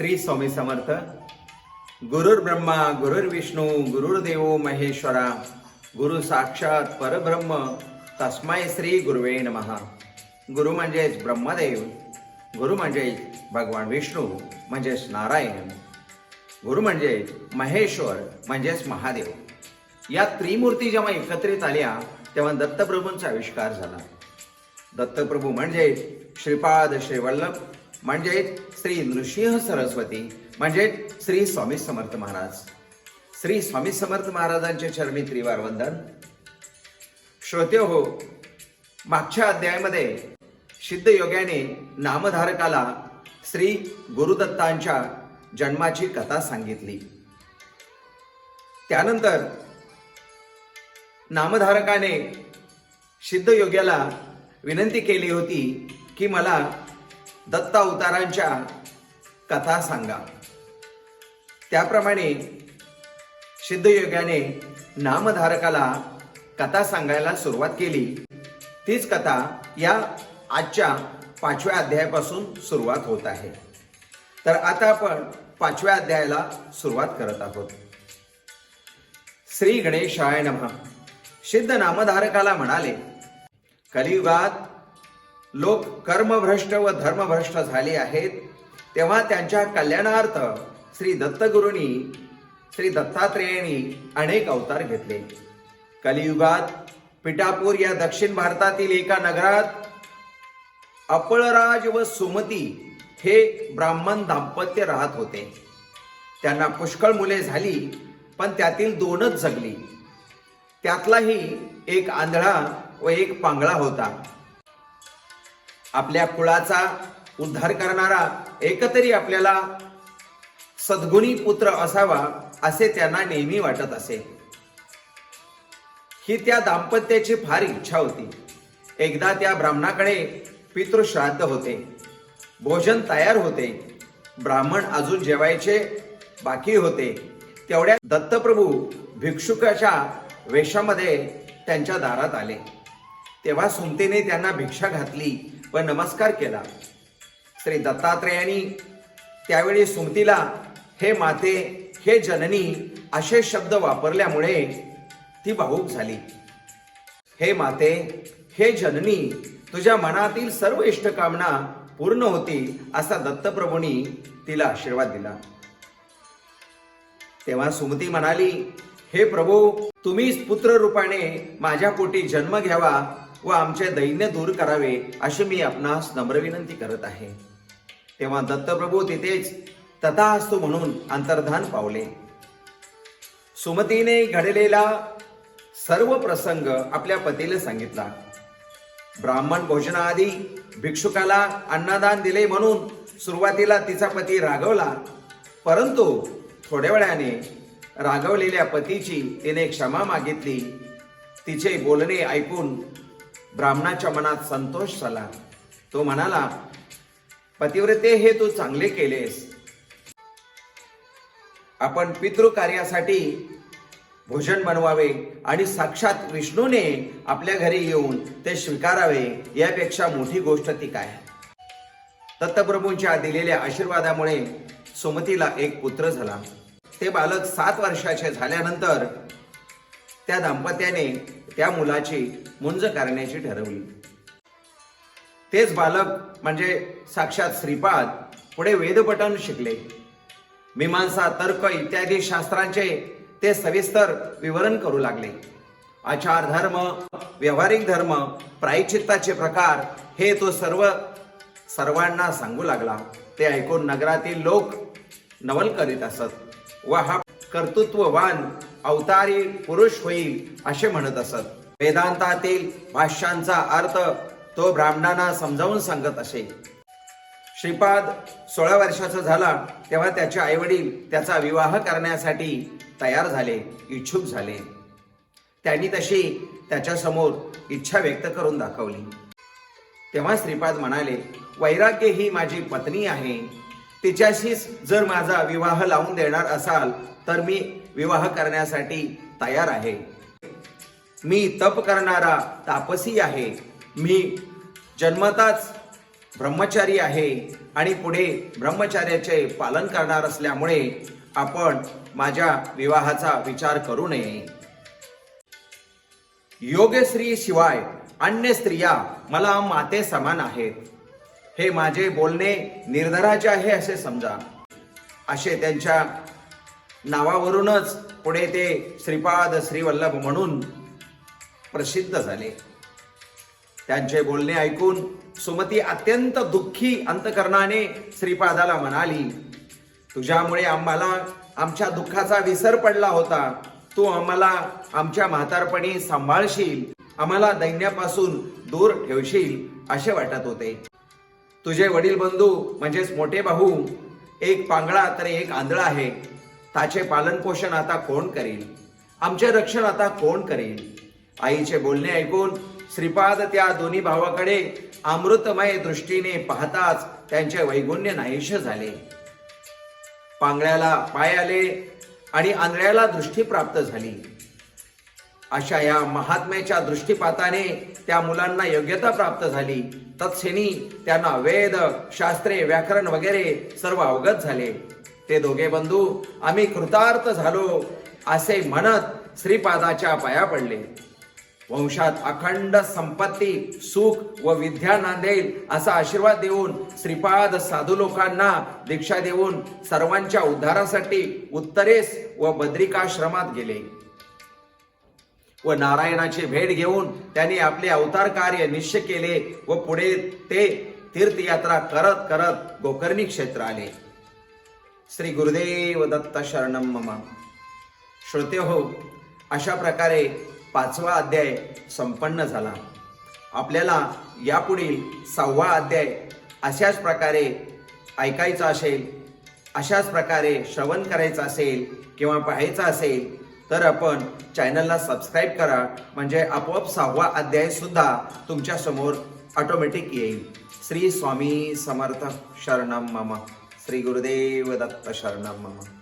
श्री स्वामी समर्थ. गुरुर् ब्रह्मा गुरुर्विष्णू गुरुर्देव महेश्वरा गुरु साक्षात परब्रह्म तस्माय श्री गुरुवे नमहा गुरु म्हणजेच ब्रह्मदेव गुरु म्हणजेच भगवान विष्णू म्हणजेच नारायण गुरु म्हणजे महेश्वर म्हणजेच महादेव. या त्रिमूर्ती जेव्हा एकत्रित आल्या तेव्हा दत्तप्रभूंचा आविष्कार झाला. दत्तप्रभू म्हणजे श्रीपाद श्रीवल्लभ म्हणजे श्री नृसिंह सरस्वती म्हणजे श्री स्वामी समर्थ महाराज. श्री स्वामी समर्थ महाराजांचे चरणी त्रिवार वंदन श्रोते हो मागच्या अध्यायामध्ये सिद्ध योग्याने नामधारकाला श्री गुरुदत्तांच्या जन्माची कथा सांगितली. त्यानंतर नामधारकाने सिद्ध योग्याला विनंती केली होती की मला दत्ता अवतारांच्या कथा सांगा. त्याप्रमाणे सिद्धयोगाने नामधारकाला कथा सांगायला सुरुवात केली. तीच कथा या आजच्या पाचव्या अध्यायापासून सुरुवात होत आहे. तर आता आपण पाचव्या अध्यायाला सुरुवात करत आहोत. श्री गणेशाय नमः. सिद्ध नामधारकाला म्हणाले कलियुगात लोक कर्मभ्रष्ट व धर्मभ्रष्ट झाले आहेत. तेव्हा त्यांच्या कल्याणार्थ श्री दत्तगुरूंनी श्री दत्तात्रेयांनी अनेक अवतार घेतले. कलियुगात पिठापूर या दक्षिण भारतातील एका नगरात अपळराज व सुमती हे ब्राह्मण दाम्पत्य राहत होते. त्यांना पुष्कळ मुले झाली पण त्यातील दोनच जगली. त्यातलाही एक आंधळा व एक पांगळा होता. आपल्या कुळाचा उद्धार करणारा एकतरी आपल्याला सद्गुणी पुत्र असावा असे त्यांना नेहमी वाटत असे. ही त्या दाम्पत्याची फार इच्छा होती. एकदा त्या ब्राह्मणाकडे पितृश्राद्ध होते. भोजन तयार होते. ब्राह्मण अजून जेवायचे बाकी होते. तेवढ्या दत्तप्रभू भिक्षुकाच्या वेशामध्ये त्यांच्या दारात आले. तेव्हा सुमतीने त्यांना भिक्षा घातली व नमस्कार केला. तरी दत्तात्रेयांनी त्यावेळी सुमतीला हे माते हे जननी असे शब्द वापरल्यामुळे ती भाऊक झाली. हे माते हे जननी तुझ्या मनातील सर्व इष्टकामना पूर्ण होती असा दत्तप्रभूंनी तिला आशीर्वाद दिला. तेव्हा सुमती म्हणाली हे प्रभू तुम्हीच पुत्र रूपाने माझ्या पोटी जन्म घ्यावा व आमचे दैन्य दूर करावे अशी मी आपणास नम्र विनंती करत आहे. तेव्हा दत्तप्रभू तिथेच तथास्तु म्हणून अंतर्धान पावले. सुमतीने घडलेला सर्व प्रसंग आपल्या पतीला सांगितला. ब्राह्मण भोजनाआधी भिक्षुकाला अन्नदान दिले म्हणून सुरुवातीला तिचा पती रागवला. परंतु थोड्या वेळाने रागवलेल्या पतीची तिने क्षमा मागितली. तिचे बोलणे ऐकून ब्राह्मणाच्या मनात संतोष झाला. तो म्हणाला पतिव्रते हे तू चांगले केलेस. आपण पितृ कार्यासाठी भोजन बनवावे आणि साक्षात विष्णूने आपल्या घरी येऊन ते स्वीकारावे यापेक्षा मोठी गोष्ट ती काय? दत्तप्रभूंच्या दिलेल्या आशीर्वादामुळे सुमतीला एक पुत्र झाला. ते बालक सात वर्षाचे झाल्यानंतर त्या दाम्पत्याने त्या मुलाची मुंज करण्याची ठरवली. तेच बालक म्हणजे साक्षात श्रीपाद पुढे वेदपठण शिकले. मीमांसा तर्क इत्यादी शास्त्रांचे ते सविस्तर विवरण करू लागले. आचार धर्म व्यवहारिक धर्म प्रायचित्ताचे प्रकार हे तो सर्व सर्वांना सांगू लागला. ते ऐकून नगरातील लोक नवल करीत असत. व हा कर्तृत्ववान अवतारी पुरुष होईल असे म्हणत असत. वेदांतातील भाष्यांचा अर्थ तो ब्राह्मणांना समजावून सांगत असे. श्रीपाद सोळा वर्षाचा झाला तेव्हा त्याचे आईवडील त्याचा विवाह करण्यासाठी तयार झाले इच्छुक झाले. त्यांनी तशी त्याच्यासमोर इच्छा व्यक्त करून दाखवली. तेव्हा श्रीपाद म्हणाले वैराग्य ही माझी पत्नी आहे. तिच्याशीच जर माझा विवाह लावून देणार असाल तर मी विवाह करण्यासाठी तयार आहे. मी तप करणारा तापसी आहे. मी जन्मताच ब्रह्मचारी आहे आणि पुढे ब्रह्मचार्याचे पालन करणार असल्यामुळे आपण माझ्या विवाहाचा विचार करू नये. योगश्री शिवाय अन्य स्त्रिया मला माते समान आहेत. हे माझे बोलणे निर्धाराचे आहे असे समजा. असे त्यांच्या नावावरूनच पुढे ते श्रीपाद श्रीवल्लभ म्हणून प्रसिद्ध झाले. त्यांचे बोलणे ऐकून सुमती अत्यंत दुःखी अंतकरणाने श्रीपादाला म्हणाली तुझ्यामुळे आम्हाला आमच्या दुःखाचा विसर पडला होता. तू आम्हाला आमच्या म्हातारपणी सांभाळशील. आम्हाला दैन्यापासून दूर ठेवशील असे वाटत होते. तुझे वडील बंधू म्हणजेच मोठे भाऊ एक पांगळा तर एक आंधळा आहे. त्याचे पालनपोषण आता कोण करेल? आमचे रक्षण आता कोण करेल? आईचे बोलणे ऐकून श्रीपाद त्या दोन्ही भावाकडे अमृतमय दृष्टीने पाहताच त्यांचे वैगुण्य नाहीश झाले. पांगळ्याला पाय आले आणि आंधळ्याला दृष्टी प्राप्त झाली. अशा या महात्म्याच्या दृष्टीपाताने त्या मुलांना योग्यता प्राप्त झाली. तत्क्षणी त्यांना वेद शास्त्रे व्याकरण वगैरे सर्व अवगत झाले. ते दोघे बंधू आम्ही कृतार्थ झालो असे म्हणत श्रीपादाच्या पाया पडले. वंशात अखंड संपत्ती सुख व विद्या नांदेल असा आशीर्वाद देऊन श्रीपाद साधू लोकांना दीक्षा देऊन सर्वांच्या उद्धारासाठी उत्तरेस व बद्रिकाश्रमात गेले. व नारायणाची भेट घेऊन त्यांनी आपले अवतार कार्य निश्चय केले व पुढे ते तीर्थयात्रा करत करत गोकर्णी क्षेत्र आले. श्री गुरुदेव दत्त शरणम मम. श्रोते हो अशा प्रकारे पाचवा अध्याय संपन्न झाला. आपल्याला यापुढील सहावा अध्याय अशाच प्रकारे ऐकायचा असेल अशाच प्रकारे श्रवण करायचं असेल किंवा पाहायचं असेल तर आपण चॅनलला सबस्क्राईब करा. म्हणजे आपोआप सहावा अध्याय सुद्धा तुमच्यासमोर ऑटोमॅटिक येईल. श्री स्वामी समर्थ शरणम मम. श्री गुरुदेव दत्त शरणम मम.